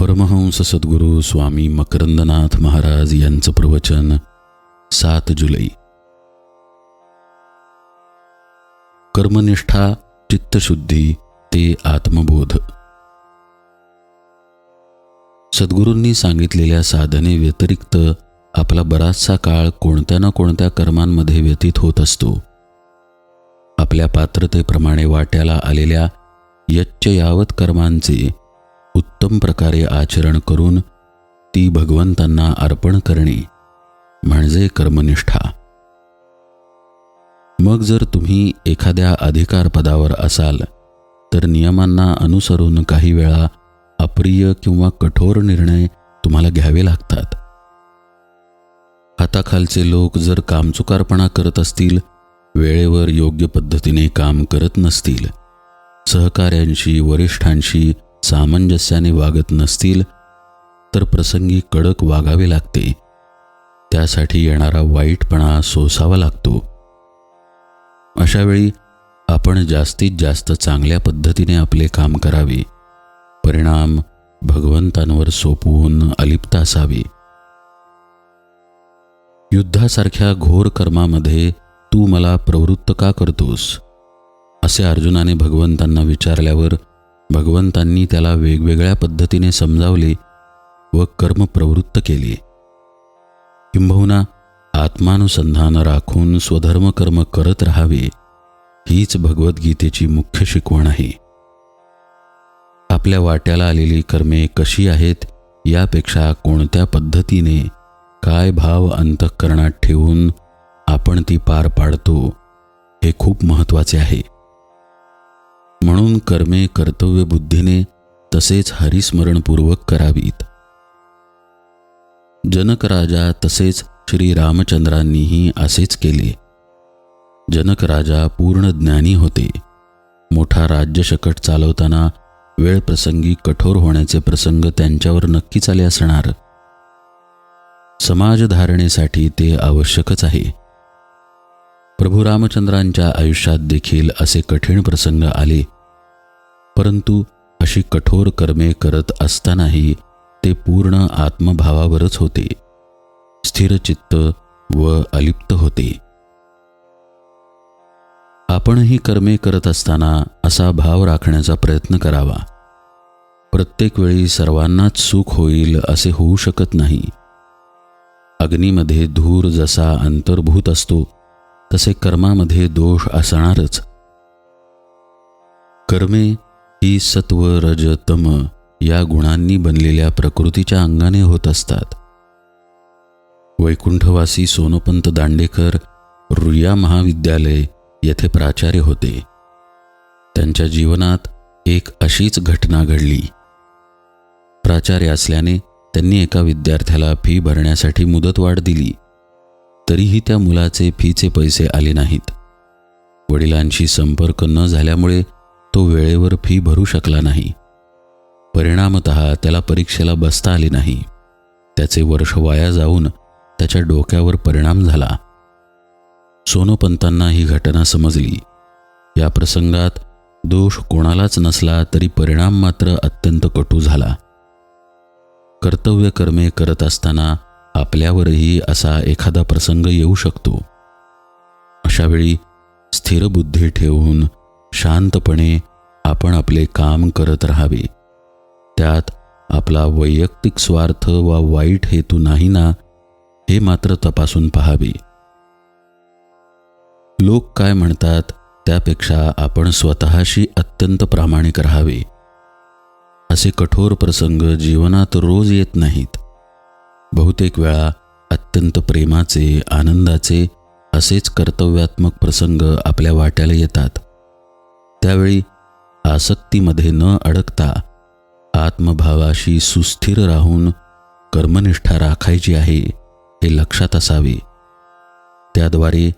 परमहंस सद्गुरू स्वामी मकरंदनाथ महाराज यांचं प्रवचन सात जुलै. कर्मनिष्ठा चित्तशुद्धी ते आत्मबोध. सद्गुरूंनी सांगितलेल्या साधने व्यतिरिक्त आपला बराचसा काळ कोणत्या ना कोणत्या कर्मांमध्ये व्यतीत होत असतो. आपल्या पात्रतेप्रमाणे वाट्याला आलेल्या यच्च यावत कर्मांचे उत्तम प्रकारे आचरण करून ती भगवंतांना अर्पण करणे म्हणजे कर्मनिष्ठा. मग जर तुम्ही एखाद्या अधिकार पदावर असाल तर नियमांना अनुसरून काही वेळा अप्रिय किंवा कठोर निर्णय तुम्हाला घ्यावे लागतात. हाताखालचे लोक जर कामचुकारपणा करत असतील वेळेवर योग्य पद्धतीने काम करत नसतील सहकाऱ्यांशी वरिष्ठांशी सामंजस्याने वागत नसतील तर प्रसंगी कडक वागावे लागते. त्यासाठी येणारा वाईटपणा सोसावा लागतो. अशावेळी आपण जास्तीत जास्त चांगल्या पद्धतीने आपले काम करावे. परिणाम भगवंतांवर सोपवून अलिप्त असावे. युद्धासारख्या घोर कर्मामध्ये तू मला प्रवृत्त का करतोस? असे अर्जुनाने भगवंतांना विचारल्यावर भगवंतांनी त्याला वेगवेगळ्या पद्धतीने समजावले व कर्म प्रवृत्त केले. किंबहुना आत्मानुसंधान राखून स्वधर्म कर्म करत राहावे हीच भगवद्गीतेची मुख्य शिकवण आहे. आपल्या वाट्याला आलेली कर्मे कशी आहेत यापेक्षा कोणत्या पद्धतीने काय भाव अंतःकरणात ठेवून आपण ती पार पाडतो हे खूप महत्त्वाचे आहे. म्हणून कर्मे कर्तव्य बुद्धीने तसेच हरिस्मरणपूर्वक करावीत. जनकराजा तसेच श्री रामचंद्रांनीही असेच केले. जनक राजा पूर्ण ज्ञानी होते. मोठा राज्यशकट चालवताना वेळ प्रसंगी कठोर होण्याचे प्रसंग त्यांच्यावर नक्कीच आले असणार. समाजधारणेसाठी ते आवश्यकच आहे. प्रभू रामचंद्रांच्या आयुष्यात देखील असे कठीण प्रसंग आले. परंतु अशी कठोर कर्मे करत असतानाही ते पूर्ण आत्मभावावरच होते. स्थिरचित्त व अलिप्त होते. आपणही कर्मे करत असताना असा भाव राखण्याचा प्रयत्न करावा. प्रत्येक वेळी सर्वांनाच सुख होईल असे होऊ शकत नाही. अग्नीमध्ये धूर जसा अंतर्भूत असतो तसे कर्मामध्ये दोष असणारच. कर्मे ही सत्व रज तम या गुणांनी बनलेल्या प्रकृतीच्या अंगाने होत असतात. वैकुंठवासी सोनपंत दांडेकर रुया महाविद्यालय येथे प्राचार्य होते. त्यांच्या जीवनात एक अशीच घटना घडली. प्राचार्य असल्याने त्यांनी एका विद्यार्थ्याला फी भरण्यासाठी मुदतवाढ दिली. तरीही त्या मुलाचे फीचे पैसे आले नाहीत. वडिलांशी संपर्क न झाल्यामुळे तो वेळेवर फी भरू शकला नाही. परिणामत त्याला परीक्षेला बसता आले नाही. त्याचे वर्ष वाया जाऊन त्याच्या डोक्यावर परिणाम झाला. सोनोपंतांना ही घटना समजली. या प्रसंगात दोष कोणालाच नसला तरी परिणाम मात्र अत्यंत कटू झाला. कर्तव्य कर्मे करत असताना आपल्यावरही असा एखादा प्रसंग येऊ शकतो. अशावेळी स्थिर बुद्धी ठेवून शांतपणे आपण आपले काम करत राहावे. त्यात आपला वैयक्तिक स्वार्थ वा वाईट हेतू नाही ना हे मात्र तपासून पहावे. लोक काय म्हणतात त्यापेक्षा आपण स्वतःशी अत्यंत प्रामाणिक राहावे. असे कठोर प्रसंग जीवनात रोज येत नाहीत. बहुतेक वेळा अत्यंत प्रेमाचे आनंदाचे असेच कर्तव्यात्मक प्रसंग आपल्या वाट्याला येतात. त्यावेळी आसक्तीमध्ये न अडकता आत्मभावाशी सुस्थिर राहून कर्मनिष्ठा राखायची आहे हे लक्षात असावे. त्याद्वारे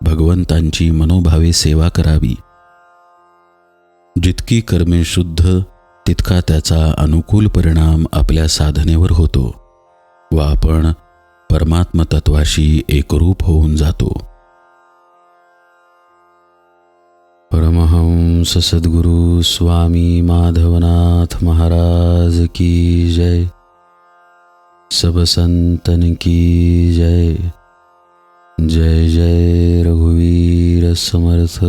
भगवंतांची मनोभावे सेवा करावी. जितकी कर्मे शुद्ध तितका त्याचा अनुकूल परिणाम आपल्या साधनेवर होतो. व आपण परमात्मतत्वाशी एकरूप होऊन जातो. परमहंस सद्गुरु स्वामी माधवनाथ महाराज की जय. सब संतन की जय. जय जय रघुवीर समर्थ.